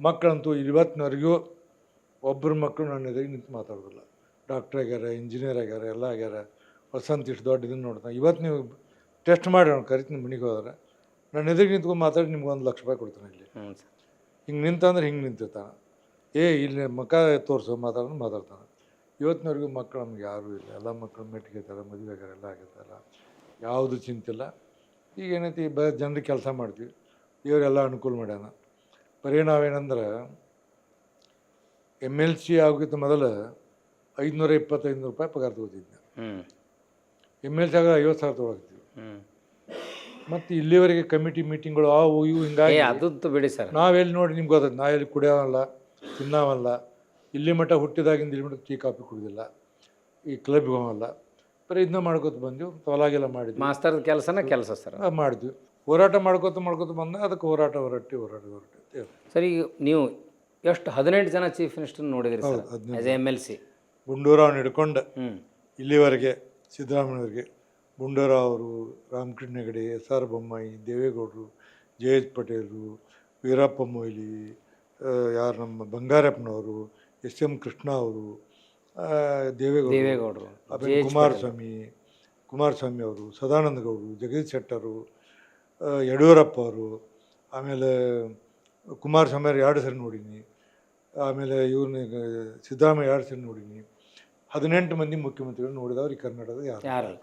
ಮಕ್ಕಳಂತೂ ಇವತ್ತಿನವರೆಗೂ ಒಬ್ಬರು ಮಕ್ಕಳು ನನ್ನ ಎದುರಿಗೆ ನಿಂತು ಮಾತಾಡೋದಿಲ್ಲ. ಡಾಕ್ಟ್ರ್ ಆಗ್ಯಾರ ಇಂಜಿನಿಯರ್ ಆಗ್ಯಾರ ಎಲ್ಲ ಆಗ್ಯಾರ. ವಸಂತ ಇಷ್ಟು ದೊಡ್ಡ ಇದನ್ನು ನೋಡ್ತಾನೆ. ಇವತ್ತು ನೀವು ಟೆಸ್ಟ್ ಮಾಡಿ ಅವ್ನು ಕರಿತೀನಿ ಮನೆಗೆ ಹೋದ್ರೆ. ನನ್ನ ಎದುರಿಗೆ ನಿಂತ್ಕೊಂಡು ಮಾತಾಡಿ ನಿಮ್ಗೆ ಒಂದು ಲಕ್ಷ ರೂಪಾಯಿ ಕೊಡ್ತಾನೆ ಇಲ್ಲಿ. ಹಿಂಗೆ ನಿಂತಂದ್ರೆ ಹಿಂಗೆ ನಿಂತಿರ್ತಾನೆ. ಏ ಇಲ್ಲಿ ಮಕ್ಕ ತೋರಿಸೋ ಮಾತಾಡೋದು ಮಾತಾಡ್ತಾನೆ. ಇವತ್ತಿನವರೆಗೂ ಮಕ್ಕಳು ನಮ್ಗೆ ಯಾರೂ ಇಲ್ಲ. ಎಲ್ಲ ಮಕ್ಕಳು ಮೆಟ್ಟಿಗೆತಾರೆ ಮದುವೆ ಆಗ್ಯಾರ ಎಲ್ಲ ಆಗಿರ್ತಾರೆ ಯಾವುದು ಚಿಂತಿಲ್ಲ ಈಗ ಏನೈತಿ ಬ ಜನರಿಗೆ ಕೆಲಸ ಮಾಡ್ತೀವಿ. ಇವರೆಲ್ಲ ಅನುಕೂಲ ಮಾಡ್ಯಾನ. ಬರೀ ಏನಂದ್ರೆ ಎಂ ಎಲ್ ಸಿ ಆಗೋಕ್ಕಿಂತ ಮೊದಲು ಐದುನೂರ ಇಪ್ಪತ್ತೈದು ರೂಪಾಯಿ ಪಗಾರ ತಗೋತಿದ್ದೆ. ಎಂ ಎಲ್ ಸಿ ಆಗ ಐವತ್ತು ಸಾವಿರ ತೊಗೊಳಕ್ತೀವಿ ಹ್ಞೂ ಮತ್ತು ಇಲ್ಲಿವರೆಗೆ ಕಮಿಟಿ ಮೀಟಿಂಗ್ಗಳು ಅವು ಇವು ಹಿಂಗಾಗಿ ಅದಂತೂ ಬಿಡಿ ಸರ್. ನಾವೆಲ್ಲಿ ನೋಡಿ ನಿಮ್ಗೆ ಗೊತ್ತದ ನಾ ಎಲ್ಲಿ ಕುಡಿಯೋವಲ್ಲ ತಿನ್ನವಲ್ಲ ಇಲ್ಲಿ ಮಟ್ಟ ಹುಟ್ಟಿದಾಗಿಂದ ಇಲ್ಲಿ ಮಟ್ಟ ಟೀ ಕಾಫಿ ಕುಡಿದಿಲ್ಲ ಈ ಕ್ಲಬ್ಗೆ ಹೋಗಲ್ಲ. ಬರೀ ಇದನ್ನ ಮಾಡ್ಕೊತ ಬಂದೆವು ತೊಲಾಗೆಲ್ಲ ಮಾಡಿದ್ವಿ. ಮಾಸ್ತರ್ದ ಕೆಲಸನ ಕೆಲಸ ಸರ್ ಮಾಡಿದ್ವಿ. ಹೋರಾಟ ಮಾಡ್ಕೋತ ಮಾಡ್ಕೋತ ಬಂದ ಅದಕ್ಕೆ ಹೋರಾಟ ಹೊರಟ್ಟಿ ಹೋರಾಟ ಹೊರಟ್ಟಿ ಸರಿ ಈಗ ನೀವು ಎಷ್ಟು ಹದಿನೆಂಟು ಜನ ಚೀಫ್ ಮಿನಿಸ್ಟರ್ ನೋಡಿದ್ರಿ ಸರ್ ಎಂ ಎಲ್ ಸಿ ಗುಂಡೂರಾವ್ನ ಹಿಡ್ಕೊಂಡು ಇಲ್ಲಿವರೆಗೆ ಸಿದ್ದರಾಮಯ್ಯವ್ರಿಗೆ. ಗುಂಡೂರಾವ್ ಅವರು ರಾಮಕೃಷ್ಣ ಹೆಗಡೆ ಎಸ್ ಆರ್ ಬೊಮ್ಮಾಯಿ ದೇವೇಗೌಡರು ಜೆ ಎಚ್ ಪಟೇಲರು ವೀರಪ್ಪ ಮೊಯ್ಲಿ ಯಾರು ನಮ್ಮ ಬಂಗಾರಪ್ಪನವರು ಎಸ್ ಎಂ ಕೃಷ್ಣ ಅವರು ದೇವೇಗೌಡ ದೇವೇಗೌಡರು ಕುಮಾರಸ್ವಾಮಿ ಕುಮಾರಸ್ವಾಮಿ ಅವರು ಸದಾನಂದ ಗೌಡರು ಜಗದೀಶ್ ಶೆಟ್ಟರು ಯಡಿಯೂರಪ್ಪ ಅವರು ಆಮೇಲೆ ಕುಮಾರಸ್ವಾಮಿ ಅವ್ರು ಎರಡು ಸರಿ ನೋಡೀನಿ ಆಮೇಲೆ ಇವ್ರನ್ನ ಸಿದ್ದರಾಮಯ್ಯ ಎರಡು ಸರಿ ನೋಡೀನಿ ಹದಿನೆಂಟು ಮಂದಿ ಮುಖ್ಯಮಂತ್ರಿಗಳು ನೋಡಿದವ್ರು ಈ ಕರ್ನಾಟಕದ ಯಾರು ಯಾರಲ್ಲ